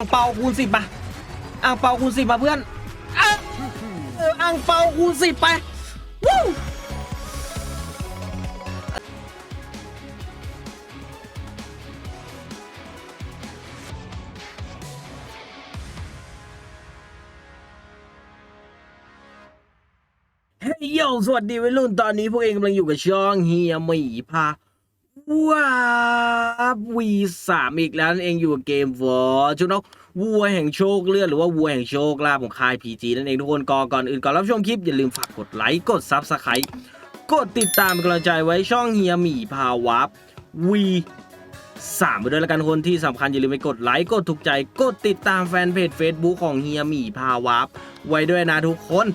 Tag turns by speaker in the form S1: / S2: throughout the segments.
S1: อ่างเปาคูณสิบมาอ่างเปาคูณสิบมาเพื่อนอ่างเปาคูณสิบไปวู้เฮ้ยโยสวัสดีวัยรุ่นตอนนี้พวกเองกำลังอยู่กับช่องเฮียหมีพา ว้าวีสามอีกแล้วนั่นเองอยู่กับเกมวอร์จุนกวัวแห่งโชคเลือดหรือว่าวัวแห่งโชคลาภของค่ายพีจีนั่นเองทุกคนก่อนก่อนอื่นก่อนรับชมคลิป อย่าลืมฝากกดไลค์กดซับสไครต์กดติดตามเป็นกำลังใจไว้ช่องเฮียหมีพาวับวีสามไปด้วยล้วกันคนที่สำคัญอย่าลืมไปกดไลค์กดถูกใจ กดติดตามแฟนเพจ Facebook ของเฮียหมีพาวับไว้ด้วยนะทุกคน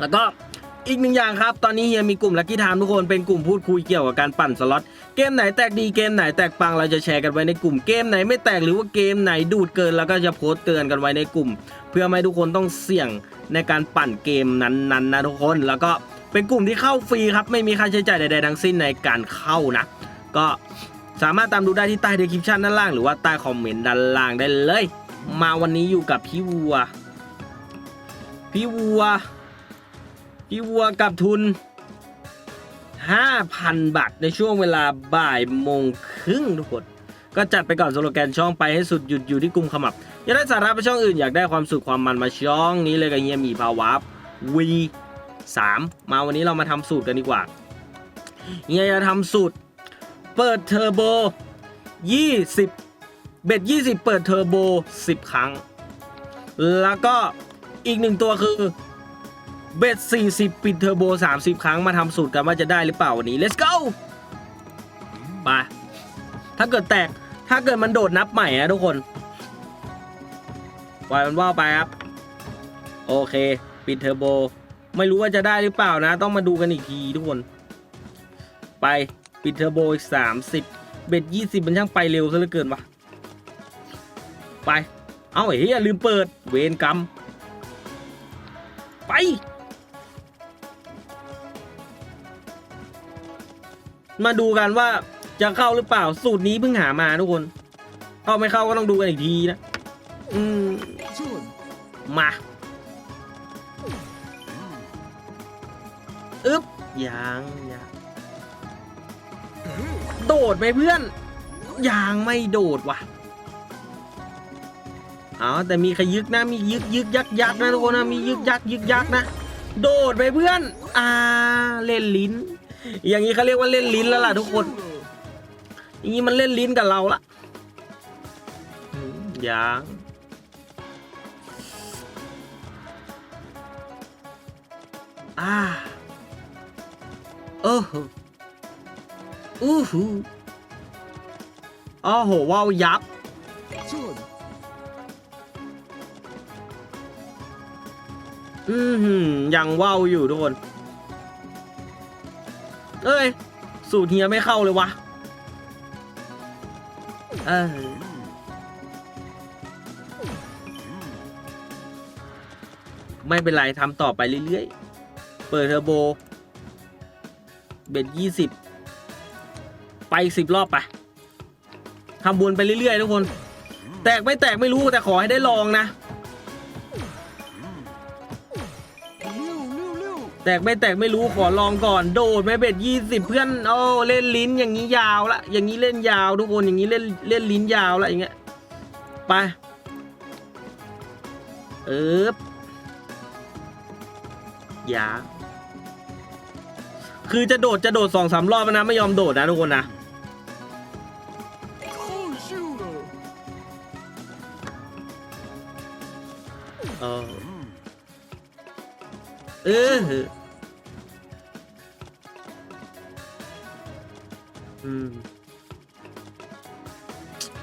S1: แล้วก็ อีกหนึ่งอย่างครับ ตอนนี้เฮียมีกลุ่มลักกี้ไทม์ทุกคนเป็นกลุ่มพูดคุยเกี่ยวกับการปั่นสล็อตเกมไหนแตกดีเกมไหนแตกปังเราจะแชร์กันไว้ในกลุ่มเกมไหนไม่แตกหรือว่าเกมไหนดูดเกินแล้วก็จะโพสต์เตือนกันไว้ในกลุ่ม เพื่อไม่ให้ทุกคนต้องเสี่ยงในการปั่นเกมนั้นๆนะทุกคนแล้วก็เป็นกลุ่มที่เข้าฟรีครับไม่มีค่าใช้จ่ายใดๆทั้งสิ้นในการเข้านะ ก็สามารถตามดูได้ที่ใต้เดคริปชั่นด้านล่างหรือว่าใต้คอมเมนต์ด้านล่างได้เลย มาวันนี้อยู่กับพี่วัว พี่วัว พี่วัวกับทุน 5,000 บาทในช่วงเวลาบ่ายโมงครึ่งทุกคนก็จัดไปก่อนสโลแกนช่องไปให้สุดหยุดอยู่ที่กลุ่มขมับ อยากได้สาระไปช่องอื่นอยากได้ความสุขความมันมาช่องนี้เลยกับเฮียมีภาวะวีสามมาวันนี้เรามาทำสูตรกันดีกว่าเฮียจะทำสูตร เปิดเทอร์โบ 20 เบ็ด 20 เปิดเทอร์โบ 10 ครั้ง แล้วก็อีกหนึ่งตัวคือ เบ็ด40 ปิดเทอร์โบ 30 ครั้งมาทำสูตรกันว่าจะได้หรือเปล่าวันนี้ let's go ไปถ้าเกิดแตกถ้าเกิดมันโดดนับใหม่นะทุกคนปล่อยมันว่าวไปครับ โอเค ปิดเทอร์โบ ไม่รู้ว่าจะได้หรือเปล่านะ ต้องมาดูกันอีกทีทุกคน ไปปิดเทอร์โบอีก 30 เบ็ด 20 มันช่างไปเร็วซะเหลือเกินวะไป เอาเหี้ยลืมเปิด เวรกรรม ไป มาดูกันว่าจะเข้าหรือเปล่าสูตรนี้เพิ่งหามาทุกคน เข้าไม่เข้าก็ต้องดูกันอีกทีนะอืมมาอึ๊บยังยังโดดไหมเพื่อนยังไม่โดดว่ะเอาแต่มีขยึกนะมียึกยึกยักยักนะทุกคนนะมียึกยักยึกยักนะ โดดไปเพื่อน อ่าเล่นลิ้น อย่างนี้เขาเรียกว่าเล่นลิ้นแล้วล่ะทุกคนอย่างนี้มันเล่นลิ้นกับเราละอืมยังอ่าโอ้โหอู้หูโอ้โหว้าวยับอือหือยังว่าวอยู่ทุกคน เอ้ย สูตรเฮียไม่เข้าเลยวะ เออไม่เป็นไรทำต่อไปเรื่อยๆ เปิดเทอร์โบ เบ็ดยี่สิบ ไปสิบรอบไปทำวนไปเรื่อยๆ ทุกคน แตกไม่แตกไม่รู้แต่ขอให้ได้ลองนะ ตกไม่แตกไม่รู้ขอลองก่อนโดดไม่เบ็ดยี่สิบเพื่อนโอ้เล่นลิ้นอย่างนี้ยาวละอย่างนี้เล่นยาวทุกคนอย่างนี้เล่นเล่นลิ้นยาวละอย่างเงี้ยไปเอ๊บยาคือจะโดดจะโดดสองสามรอบนะไม่ยอมโดดนะทุกคนนะเออเออ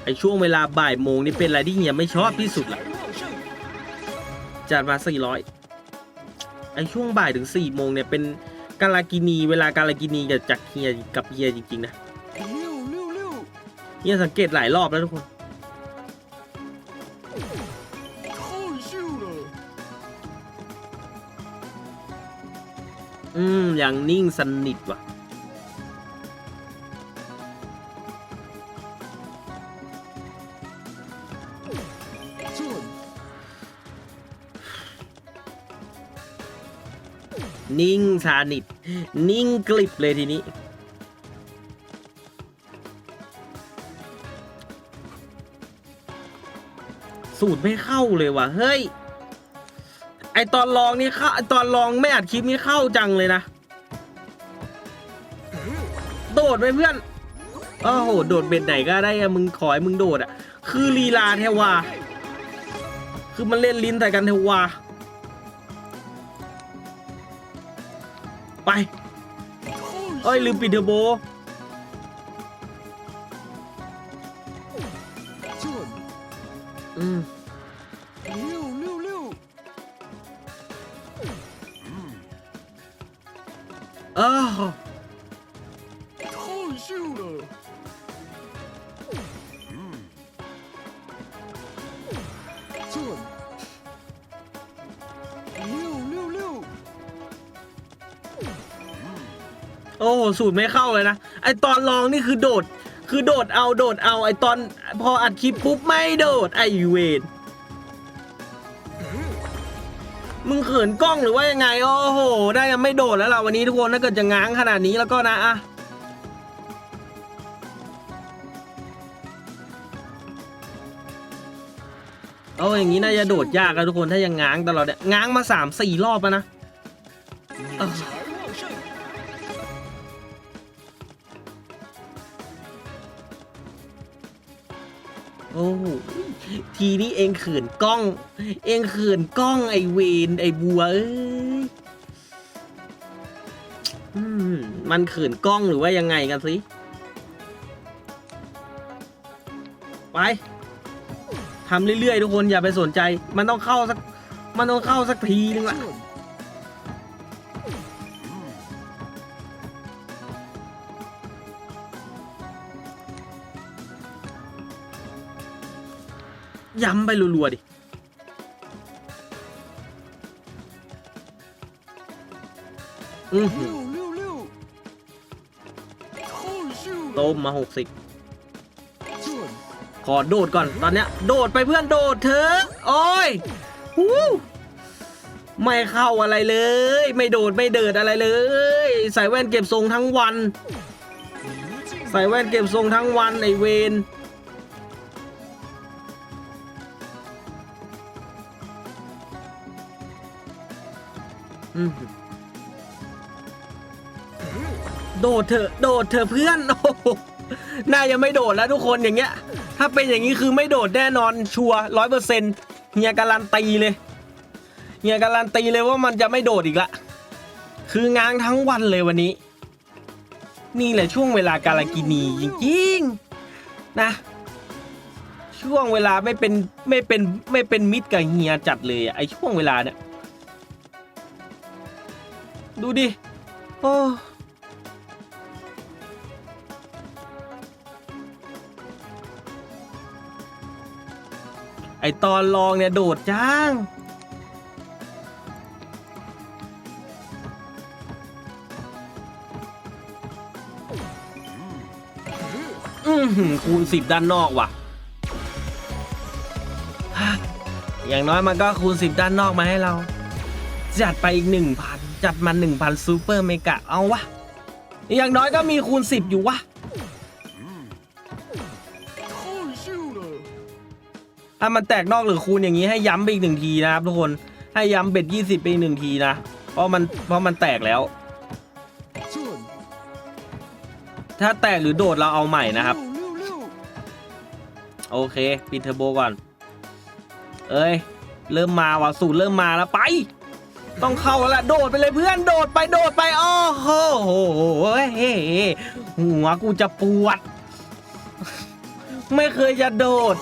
S1: ไอช่วงเวลาบ่ายโมงนี่เป็นอะไรที่เฮียไม่ชอบที่สุดละจัดมาสี่ร้อยไอช่วงบ่ายถึงสี่โมงเนี่ยเป็นกาลากินีเวลากาลากินีกับจากเฮียกับเฮียจริงๆนะเฮียสังเกตหลายรอบแล้วทุกคนอืมอย่างนิ่งสนิทว่ะ นิ่งชานิดนิ่งกลิบเลยทีนี้ สูตรไม่เข้าเลยว่ะ เฮ้ย ไอตอนลองนี่เข้าตอนลองไม่อัดคลิปนี่เข้าจังเลยนะ โดดไปเพื่อนโอ้โห โดดเบ็ดไหนก็ได้อะมึงขอให้มึงโดดอะคือลีลาเทวา คือมันเล่นลิ้นใส่กันเทวา ไป เอ้ยลืมปิดเทอร์โบ อืมเออ嗯。 อ้โหสูตรไม่เข้าเลยนะ ไอตอนลองนี่คือโดด คือโดดเอาโดดเอาไอตอนพออัดคลิปปุ๊บไม่โดดไอเวนมึงเขินกล้องหรือว่ายังไง โอ้โห ได้ยังไม่โดดแล้วล่ะวันนี้ทุกคนถ้าเกิดจะง้างขนาดนี้แล้วก็นะอะเอาอย่างนี้น่าจะโดดยากแล้วทุกคนถ้ายังง้างตลอดเนี่ยง้างมาสามสี่รอบแล้วนะ เองเขินกล้อง เองเขินกล้องไอเวนไอบัวเอ้ยอืมมันเขินกล้องหรือว่ายังไงกันสิไปทำเรื่อยๆทุกคนอย่าไปสนใจ มันต้องเข้าสัก มันต้องเข้าสักทีนึงละ ย้ำไปรัวๆดิ อือหือ
S2: โต้
S1: มมาหกสิบขอโดดก่อนตอนเนี้ย โดดไปเพื่อนโดดเถอะโอ้ยหูไม่เข้าอะไรเลย ไม่โดดไม่เดิดอะไรเลย ใส่แว่นเก็บทรงทั้งวัน ใส่แว่นเก็บทรงทั้งวันไอเวน โดดเถอะโดดเถอะเพื่อนโอ้โหนายังไม่โดดแล้วทุกคนอย่างเงี้ย ถ้าเป็นอย่างนี้คือไม่โดดแน่นอนชัวร้อยเปอร์เซ็นต์เฮียการันตีเลยเฮียการันตีเลยว่ามันจะไม่โดดอีกละคืองางทั้งวันเลยวันนี้ นี่แหละช่วงเวลาการากินีจริงๆนะ ช่วงเวลาไม่เป็นไม่เป็นไม่เป็นมิตรกับเฮียจัดเลยไอช่วงเวลาเนี่ย ดูดิ โอ้ไอตอนลองเนี่ย โดดจ้างอือหือคูณสิบด้านนอกว่ะ อย่างน้อยมันก็คูณสิบด้านนอกมาให้เรา จัดไปอีกหนึ่งพัน จัดมา1,000ซูเปอร์เมกะเอาวะอย่างน้อยก็มีคูณ 10 อยู่วะถ้ามันแตกนอกหรือคูณอย่างนี้ให้ย้ำไปอีกหนึ่งทีนะครับทุกคนให้ย้ำเบ็ด20 ไปอีกหนึ่งทีนะ เพราะมันเพราะมันแตกแล้ว ถ้าแตกหรือโดดเราเอาใหม่นะครับ โอเคปิดเทอร์โบก่อน เอ้ย เริ่มมาว่ะสูตรเริ่มมาแล้วไป ต้องเข้าแล้วละโดดไปเลยเพื่อนโดดไปโดดไปอ้อโหเฮ้หัวกูจะปวด ไม่เคยจะโดด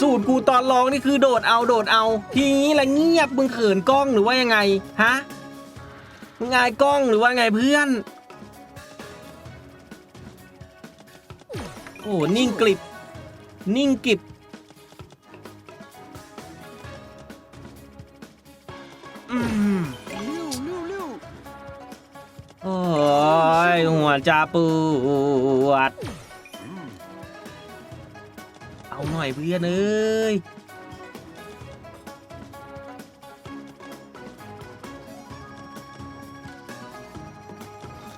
S1: สูตรกูตอนร้องนี่คือโดดเอาโดดเอา ทีนี้ละเงียบมึงเขินกล้องหรือว่ายังไงฮะมึงอายกล้องหรือว่าไงเพื่อน โอ้นิ่งกริบ นิ่งกริบ หัวจะปวด เอาหน่อยเพื่อนเอ้ย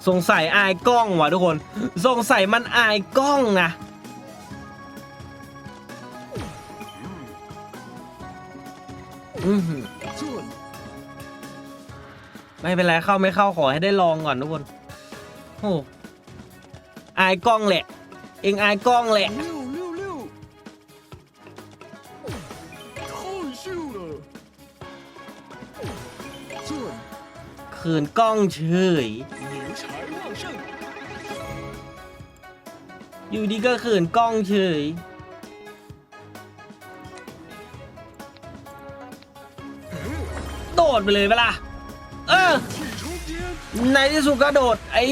S1: สงสัยอายกล้องว่ะทุกคน สงสัยมันอายกล้องนะไม่เป็นไรเข้าไม่เข้าขอให้ได้ลองก่อนทุกคน โอ้อายกล้องแหละ เองอายกล้องแหละ
S2: 六六六，太秀了！这里
S1: คืนกล้องเฉย
S2: 年财旺盛，
S1: อยู่ดีก็ขืนกล้องเฉย โดดไปเลยเปะล่าเออ
S2: 气冲天，
S1: ในที่สุดก็โดด ไอ้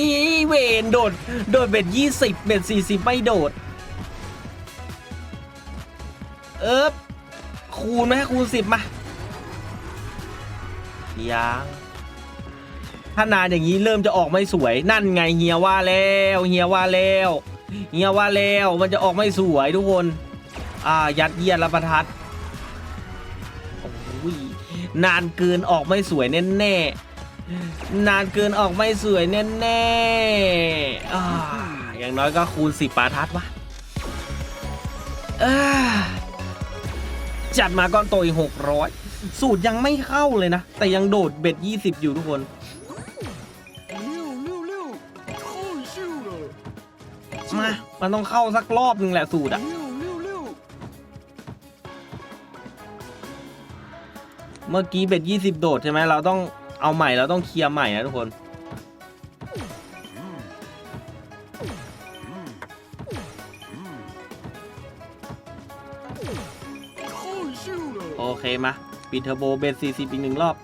S1: เวนโดด โดดเบ็ดยี่สิบเบ็ดสี่สิบไม่โดด เอิบคูณไหมคูณสิบมายังถ้านานอย่างนี้เริ่มจะออกไม่สวย นั่นไงเฮียว่าแล้วเฮียว่าแล้วเฮียว่าแล้วมันจะออกไม่สวยทุกคน อ่า ยัดเยียดและประทัด โอ้ยนานเกินออกไม่สวยแน่แน่ๆ นานเกินออกไม่สวยแน่ๆน่อย่างน้อยก็คูณสิบปาทัดวะจัดมาก้อนโตอีกหกร้อยสูตรยังไม่เข้าเลยนะ แต่ยังโดดเบ็ดยี่สิบอยู่ทุกคนมา มันต้องเข้าสักรอบนึงแหละสูตรอะเมื่อกี้เบ็ดยี่สิบโดดใช่ไหมเราต้อง เอาใหม่เราต้องเคลียร์ใหม่นะทุกคน โอเคมาปิดเทอร์โบเบสซีซีปีหนึ่งรอบ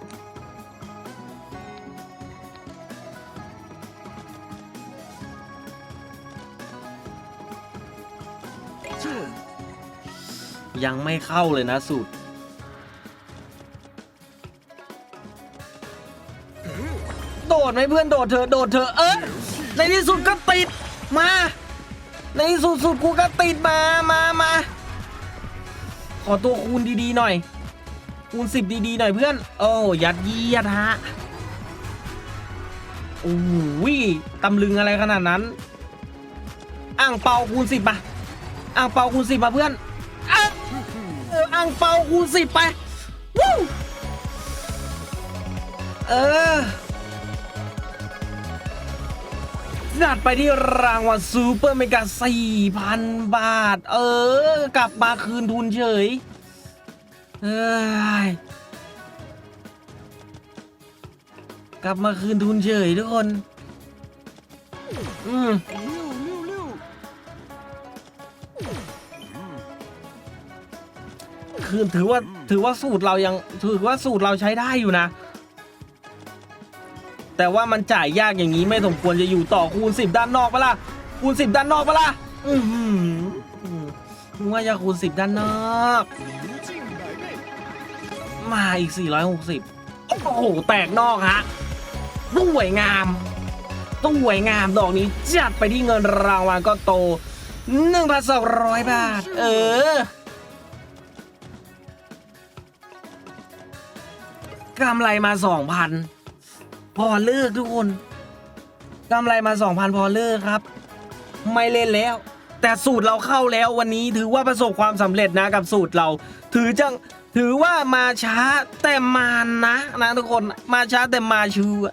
S1: ยังไม่เข้าเลยนะสูตร ดไหมเพื่อนโดดเธอะโดดเธอะเออในที่สุดก็ติดมา ในที่สุดสุดกูก็ติดมามามาขอตัวคูณดีๆหน่อย คูณสิบดีๆหน่อยเพื่อน โอ้ยัดเยียดฮะโอ้ยตำลึงอะไรขนาดนั้นอ่างเปาคูณสิบมาอ่างเปาคูณสิบมาเพื่อนอะเอออ่างเปาคูณสิบไปวู้เออ นัดไปที่รางวัลซูเปอร์เมกา4,000 บาท เออ กลับมาคืนทุนเฉย เอ้กลับมาคืนทุนเฉยทุกคน อืมคืนถือว่าถือว่าสูตรเรายังถือว่าสูตรเราใช้ได้อยู่นะ แต่ว่ามันจ่ายยากอย่างนี้ไม่สมควรจะอยู่ต่อคูณ 10 ด้านนอกปะล่ะคูณ 10 ด้านนอกปะล่ะอืมว่าจะคูณ 10 ด้านนอก มาอีก 460 โอ้โห แตกนอกฮะสวยงามสวยงามดอกนี้จัดไปที่เงินรางวัลก็โต1,200 บาท เออกำไรมา 2,000 พอเลิกทุกคนกำไรมา 2,000 พอเลิกครับ ไม่เล่นแล้ว แต่สูตรเราเข้าแล้ววันนี้ถือว่าประสบความสำเร็จนะกับสูตรเรา ถือจังถือว่ามาช้าแต่มานะนะทุกคนมาช้าแต่มาชัว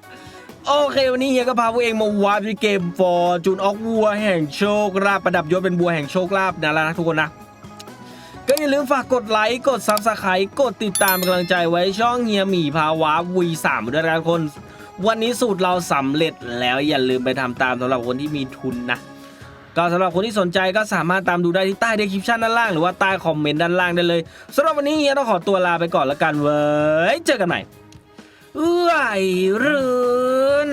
S1: โอเควันนี้เฮียก็พาพวกเองมาวาร์ปเกมฟอร์จูนออกวัวแห่งโชคลาภประดับยศเป็นบัวแห่งโชคลาภนะแล้วนะทุกคนนะก็อย่าลืมฝากกดไลค์กดซับสไครต์กดติดตามเป็นกำลังใจไว้ช่องเฮียหมีพาวาวีสามด้วยนะทุกคน วันนี้สูตรเราสำเร็จแล้วอย่าลืมไปทำตามสำหรับคนที่มีทุนนะ ก็สำหรับคนที่สนใจก็สามารถตามดูได้ที่ใต้เดคริปชันด้านล่างหรือว่าใต้คอมเมนต์ด้านล่างได้เลยสำหรับวันนี้เฮียต้องขอตัวลาไปก่อนละกันเว้ยเจอกันใหม่เอื้อยรื่น